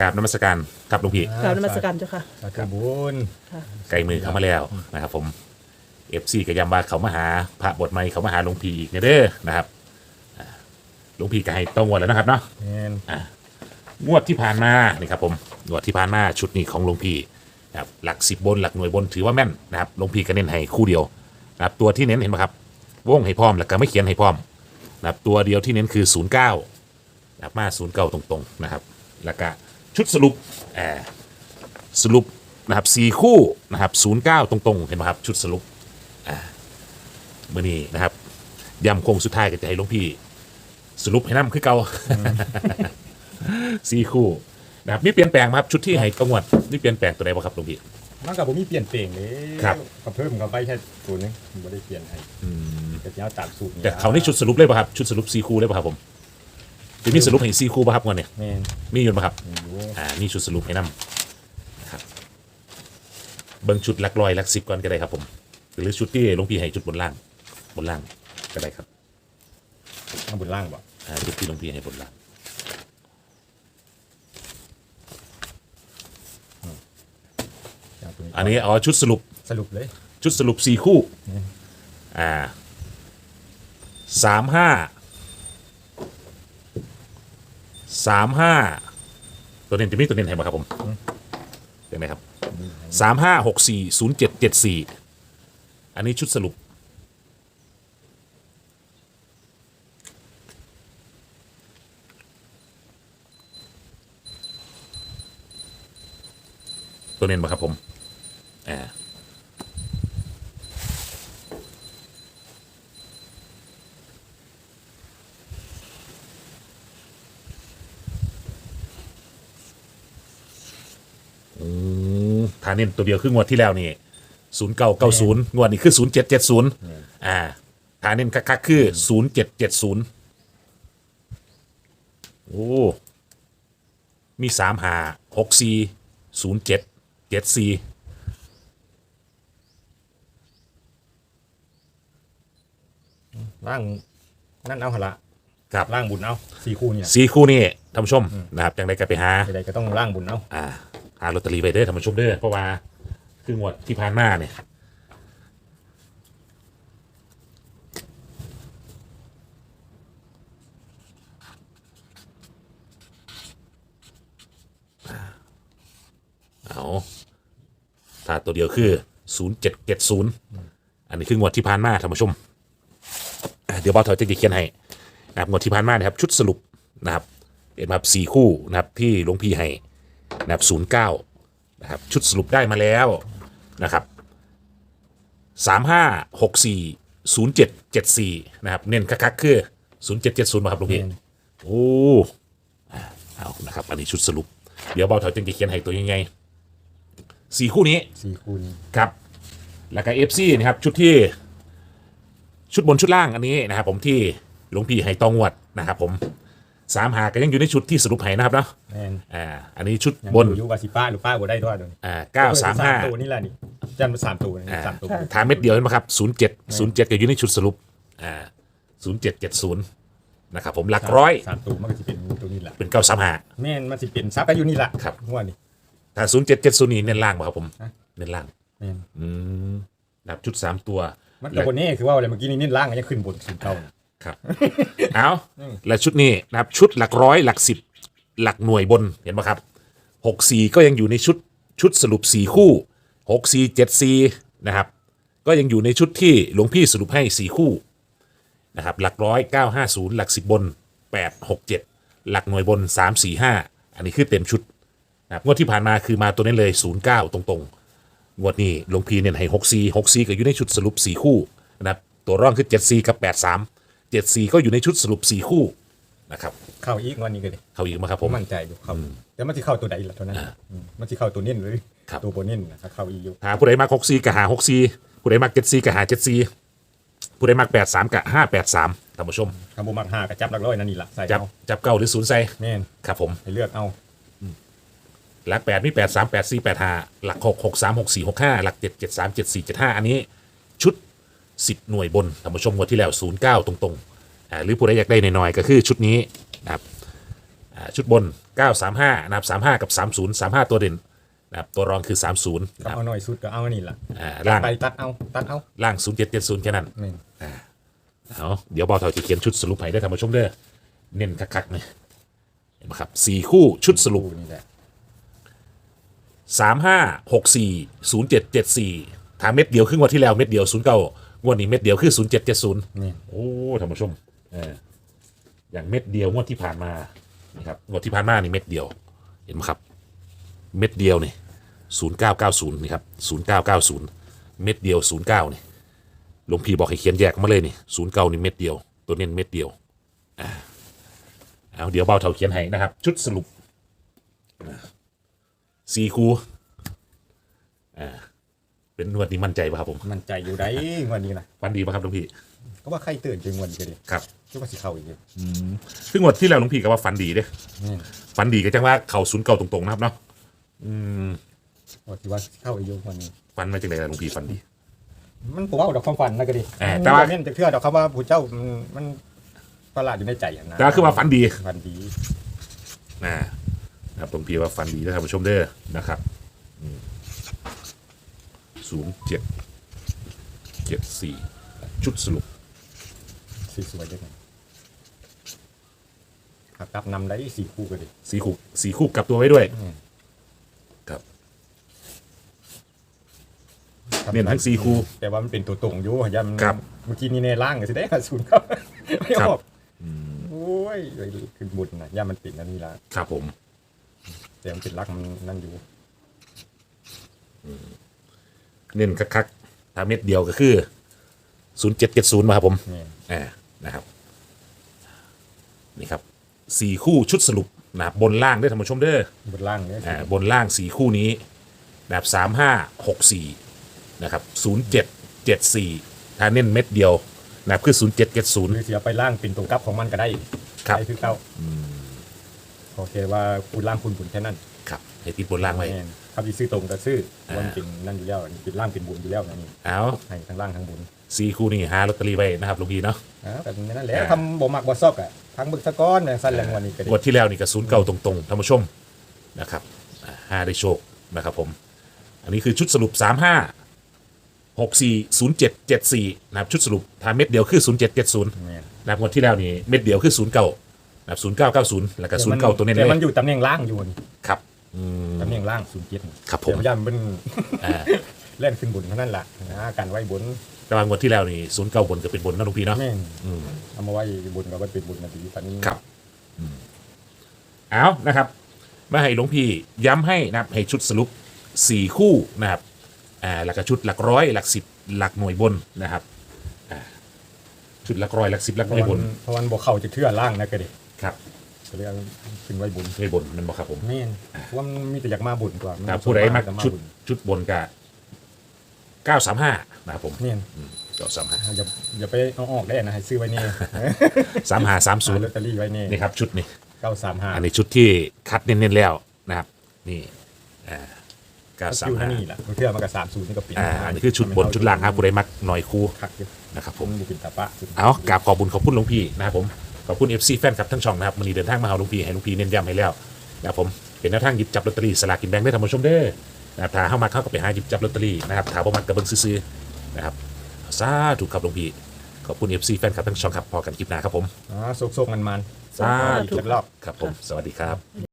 กราบนมัสการครับหลวงพี่กราบนมัสการเจ้าค่ะสาธุบุญไกลมือเข้ามาแล้วนะครับผมเอฟซีก็ย้ำว่าเขามาหาพระบทใหม่เขามาหาหลวงพี่อีกเนี่ยเด้อนะครับอ่าหลวงพี่ก็ให้ต้องงวดแล้วนะครับเนาะ แม่นงวดที่ผ่านมานี่ครับผมงวดที่ผ่านมาชุดนี้ของหลวงพี่นะครับหลักสิบบนหลักหน่วยบนถือว่าแม่นนะครับหลวงพี่ก็เน้นให้คู่เดียวนะครับตัวที่เน้นเห็นไหมครับวงให้พร้อมแล้วก็ไม่เขียนให้พร้อมนะครับตัวเดียวที่เน้นคือ 09นะครับมา09 ตรงๆนะครับแล้วก็ ชุดสรุปแอบสรุปนะครับสี่คู่นะครับ09ตรงๆ เห็นไหมครับ ชุดสรุปอ่าเมื่อนี้นะครับย้ำโค้งสุดท้ายก็จะให้หลวงพี่ สรุปให้น้ำคือเก่าสี่คู่นะครับมีเปลี่ยนแปลงไหมครับชุดที่ให้กงวดนี่เปลี่ยนแปลงตัวไหนบ้างครับหลวงพี่ มันก็บ่มีเปลี่ยนแปลงเลยครับก็เพิ่มเข้าไปแค่ตัวนึงบ่ได้เปลี่ยนให้ก็จะเอาตามสูตรแต่เขานี่ชุดสรุปเลยป่ะครับ ชุดสรุปสี่คู่เลยป่ะครับผม จะมีสรุปให้สี่คู่ป่ะครับงวดเนี่ยแม่นมีอยู่ป่ะครับ อยู่อ่านี่ชุดสรุปให้นำนะครับเบิ่งชุดหลักร้อยหลักสิบก่อนก็ได้ครับผม หรือชุดที่หลวงพี่ให้ชุดบนล่าง บนล่างก็ได้ครับข้างบนล่างบ่อ่าชุดที่หลวงพี่ให้บนล่างเอาตัวนี้อันนี้เอาชุดสรุป สรุปเลยชุดสรุปสี่คู่อืมอ่าสามห้า สามห้าตัวเน้นจะมีตัวเน้นให้ไหมครับผมเห็นไหมครับสามห้าหกสี่ศูนย์เจ็ดเจ็ดสี่อันนี้ชุดสรุป ตัวเน้นไหมครับผมอ่า ฐานเน้นตัวเดียวคืองวดที่แล้วนี่ศูนย์เก้าเก้าศูนย์งวดนี้คือศูนย์เจ็ดเจ็ดศูนย์อ่าฐานเน้นคักๆคือศูนย์เจ็ดเจ็ดศูนย์โอ้ มีสามหาหกสี่ศูนย์เจ็ดเจ็ดสี่ล่างนั่นเอาหนละครับล่างบุญเอาสี่คู่เนี่ยสี่คู่นี่ท่านผู้ชมนะครับจังไดก็ไปหาใดๆก็ต้องล่างบุญเอาอ่า หาลอตเตอรี่ไปเด้อท่านผู้ชมเด้อเพราะว่าคืองวดที่ผ่านมาเนี่ยเอาถ้าตัวเดียวคือ 0770 อันนี้คืองวดที่ผ่านมาท่านผู้ชม เดี๋ยวบอสเถาจะเขียนให้นะครับงวดที่ผ่านมานะครับ ชุดสรุปนะครับเห็นไหมครับสี่คู่นะครับที่หลวงพี่ให้ นะครับศูนย์เก้านะครับชุดสรุปได้มาแล้วนะครับสามห้าหกสี่ศูนย์เจ็ดเจ็ดสี่นะครับเน้นคักๆคือศูนย์เจ็ดเจ็ดศูนย์ครับลุงพี่โอ้อ่าเอานะครับอันนี้ชุดสรุป เดี๋ยวเบาเถาจึงจะเขียนให้ตัวยังไงสี่คู่นี้สี่คู่นี้ครับ แล้วก็เอฟซีนะครับชุดที่ชุดบนชุดล่างอันนี้นะครับผมที่หลวงพี่ให้ตองวดนะครับผม สามหาก็ยังอยู่ในชุดที่สรุปให้นะครับเนาะแม่นอ่าอันนี้ชุดยังบนอยู่ว่าสิป้าหรือป้าบ่ได้ด้วยเดี๋ยวนี้อ่าเก้าสามห้า ตัวนี่แหละนี่จันมาสามตัวนี่อ่าสามตัวทางเม็ดเดียวเห็นไหมครับศูนย์เจ็ดศูนย์เจ็ดก็อยู่ในชุดสรุป อ่าศูนย์เจ็ดเจ็ดศูนย์นะครับผมหลักร้อย สามตัวมันก็จะเป็นตัวนี้แหละเป็นเก้าสามหา แม่นมันสิเป็นซับกันอยู่นี่แหละครับ ว่านี่ถ้าศูนย์เจ็ดเจ็ดศูนย์นี่เน้นล่างป่ะครับผมฮะเน้นล่าง แม่นอืมนะครับชุดสามตัว มันกับบนนี้คือว่าอะไรเมื่อกี้นี่เน้นล่างก็ยังขึ้นบนสุดเก่า ครับ เอาและชุดนี้นะครับชุดหลักร้อยหลักสิบหลักหน่วยบนเห็นไหมครับหกสี่ก็ยังอยู่ในชุดชุดสรุปสี่คู่หกสี่เจ็ดสี่นะครับ ก็ยังอยู่ในชุดที่หลวงพี่สรุปให้สี่คู่นะครับหลักร้อยเก้าห้าศูนย์หลักสิบบนแปดหกเจ็ดหลักหน่วยบนสามสี่ห้าอันนี้คือเต็มชุดนะครับงวดที่ผ่านมาคือมาตัวนี้เลยศูนย์เก้าตรงๆงวดนี้หลวงพี่เน้นให้หกสี่หกสี่ก็อยู่ในชุดสรุปสี่คู่นะครับตัวร่องคือเจ็ดสี่กับแปดสาม เจ็ดสี่ก็อยู่ในชุดสรุปสี่คู่นะครับเข้าอีกวันนี้ก็ดิเขาอีกไหมาครับผผมม มั่นใจอยู่เข้าแต่มันสิเข้าตัวใดล่ะเท่านั้นอืมมันสิเข้าตัวเน้นเลยครับ ตัวโบเน้นนะถ้าเข้าอีกอยู่หาผู้ใดมาหกสี่กับหาหกสี่ผู้ใดมาเจ็ดสี่กับหาเจ็ดสี่ผู้ใดมาแปดสามกับห้าแปดสามท่านผู้ชม คำบ่มักห้ากับจับหลักร้อยนั่นนี่ล่ะใส่จับเอาจับเก้าหรือศูนย์ใส่แม่นครับผม ให้เลือกเอาหลักแปดมีแปดสามแปดสี่แปดห้าหลักหกหกสามหกสี่หกห้าหลักเจ็ดเจ็ดสามเจ็ดสี่เจ็ดห้าอันนี้ ชุด สิบหน่วยบนท่านผู้ชมงวดที่แล้วศูนย์เก้าตรงๆอ่าหรือผู้ใดอยากได้หน่อยๆก็คือชุดนี้นะครับออ่าชุดบน 935 นะครับ 35 กับ 30 35 ตัวเด่นนะครับตัวรองคือ 30นะก็ครับเอาหน่อยสุดก็เอาอันนี้ล่ะอ่าล่างไปตัดเอาตัดเอาล่าง 0770 แค่นั้น แม่นเอาเดี๋ยวบอลทอยจะเขียนชุดสรุปให้ได้ท่านผู้ชมเด้อเน้นคักๆเลยเห็นไหมครับสี่คู่ชุดสรุปคู่นี่แหละสามห้าหกสี่ศูนย์เจ็ดเจ็ดสี่ถามเม็ดเดียวครึ่งวันที่แล้วเม็ดเดียวศูนย์เก้า งวดนี้เม็ดเดียวคือศูนย์เจ็ดเจ็ดศูนย์นี่โอ้ท่านผู้ชมเอออย่างเม็ดเดียวงวดที่ผ่านมานี่ครับงวดที่ผ่านมานี่เม็ดเดียว เห็นไหมครับ เม็ดเดียวนี่ศูนย์เก้าเก้าศูนย์นี่ครับศูนย์เก้าเก้าศูนย์เม็ดเดียวศูนย์เก้านี่หลวงพี่บอกให้เขียนแยกมาเลยนี่ศูนย์เก้านี่เม็ดเดียว ตัวเน้นเม็ดเดียวอ่าเอาเดี๋ยวเบาเท่าเขียนให้นะครับ ชุดสรุปอ่าสี่คูอ่า เป็นนวดนี้มั่นใจป่ะครับผมมันใจอยู่ได้งวันนี้นะฟันดีป่ะครับหลวงพี่ก็ว่าใครตื่นจึงวันก็ดิครับคิดว่าสิเข้าอีกอยู่ซึ่งงวดที่แล้วหลวงพี่ก็ว่าฟันดีเด้นี่ฟันดีก็จังว่าเข่าศูนย์เก่าตรงๆนะครับเนาะว่าสิว่าสิเข้าอีกอยู่วันนี้ฟันมาจากไหนล่ะหลวงพี่ฟันดี มันผมว่าดอกความฝันนะก็ดิเออแต่ว่า เม่นจะเชื่อดอกคำว่าผู้เจ้ามันมันประหลาดอยู่ในใจอะนะแต่ว่าคือว่าฟันดี ฝันดี นะนะครับหลวงพี่ว่าฟันดีนะท่านผู้ชมเด้อนะครับ ศูนย์เจ็ดเจ็ดสี่ชุดสรุปสีสวยจังเลยหักกลับนำได้สี่คู่ก็ดิสีคู่สีคู่กลับตัวไว้ด้วยอืมครับ เน้นทั้งสี่คู่ แต่ว่ามันเป็นตัวตรงอยู่ยันครับเมื่อกี้นี่ในล่างก็สิได้ห้าศูนย์ครับไม่ครับออกโอ้ยคือบุญนะย่ามันปิดนั่นนี่ละครับผม แต่มันเป็นรักมันนั่นอยู่ เน้นคักๆถ้าเม็ดเดียวก็คือศูนย์เจ็ดเจ็ดศูนย์มาครับผมนี่อ่านะครับ นี่ครับสี่คู่ชุดสรุปนะครับบนล่างด้วยท่านผู้ชมเด้อ บนล่างเนี่ยอ่าบนล่างสี่คู่นี้แบบสามห้าหกสี่นะครับศูนย์เจ็ดเจ็ดสี่ถ้าเน้นเม็ดเดียวนะครับคือศูนย์เจ็ดเจ็ดศูนย์หรือเสียไปล่างเป็นตัวกลับของมันก็ได้ครับ ได้คือเก้าโอเคว่าคุณล่างคุณบุญแค่นั้นครับให้ติดบนล่างไว้ แม่น ครับที่ซื้อตรงก็ซื้ออ่าวันเป็นนั่นอยู่แล้วเป็นล่างเป็นบุญอยู่แล้วนะนี่เอาให้ทั้งล่างทั้งบุญสี่คู่นี้หาลอตเตอรี่ไว้นะครับหลุงพี่เนาะอ่าแต่นั่นแหละอ่าทำบ่มักบ่ซอกอะทั้งบึกสะก้อนอย่างสั้นแรงวันนี้ก็ได้งวดที่แล้วนี่ก็ศูนย์เก่าตรงๆท่านผู้ชมนะครับอ่าห้าได้โชคนะครับผม อันนี้คือชุดสรุปสามห้าหกสี่ศูนย์เจ็ดเจ็ดสี่นะครับชุดสรุปถ้าเม็ดเดียวคือศูนย์เจ็ดเจ็ดศูนย์แม่นนะครับงวดที่แล้วนี่เม็ดเดียวคือศูนย์เก้านะครับศูนย์เก้าเก้าศูนย์แล้วก็ศูนย์เก้าตัวเน้นแต่เลมันยอยู่ตำแหน่งล่างอยู่นี่ครับอืม ตำแหน่งล่างศูนย์เจ็ดครับผมแต่ย่ามันอ่าเล่นขึ้นบุญเท่านั้นแหละนะการไว้บุญแต่ว่างวดที่แล้วนี่ศูนย์เก้าบนก็เป็นบนนะหลุงพี่เนาะแม่นอืมเอามาไว้บุญก็ไว้เป็นบุญนะดีตอนนี้ครับอืมเอานะครับมาให้หลวงพี่ย้ำให้นะครับให้ชุดสรุปสี่คู่นะครับอ่าแล้วก็ชุดหลักร้อยหลักสิบหลักหน่วยบนนะครับอ่าชุดหลักร้อยหลักสิบหลักเพหราะน่วยบว่านเพราะวันบ่เข้าจะเทื่อล่างนะก็ดิครับ ก็เลยเอาขึ้นไว้บุญหน่วยบนมันบอกครับผม แม่นเพราะว่ามันมีแต่อยากมาบุญกว่าถ้าผู้ใดมักจะชุดบุญชุดบนก็เก้าสามห้านะครับผมแม่นเก้าสามห้าอย่าอย่าไปเอาออกได้นะให้ซื้อไว้นี่ สามห้าสามศูซื้นอย์ลอตเตอรี่ไว้นี่นี่ครับชุดนี้ เก้าสามห้าอันนี้ชุดที่คัดเน้นๆแล้วนะครับ นี่อ่าเก้าสามอยู่ห้านี่แหละเทื่อมันก็สามศูนย์นี่ก็ปิดอ่าอันนี้คือชุดบนชุดล่างครับผู้ใดมักหน่อยคู่คักอยู่นะครับผผมมอยู่ปิดตาปะ เอากราบขอบบุญขอบคุณหลวงพี่นะครับผม ขอบคุณ FC แฟนคลับทั้งช่องนะครับวันนี้เดินทางมาหาหลวงพี่ให้หลวงพี่เน้นย้ำให้แล้วนะครับผมเป็นแนวทางหยิบจับลอตเตอรี่สลากกินแบ่งได้ทำผู้ชมเด้อนะครับถ้าเข้ามาเข้าก็ไปหาหยิบจับลอตเตอรี่นะครับถามประมาณกระเบิงซื้อๆนะครับสาธุครับหลวงพี่ขอบคุณ FC แฟนคลับทั้งช่องครับพอกันคลิปหน้าครับผมอ๋อโซกๆมันมันๆสาธุอีกรอบ ครับผมสวัสดีครับ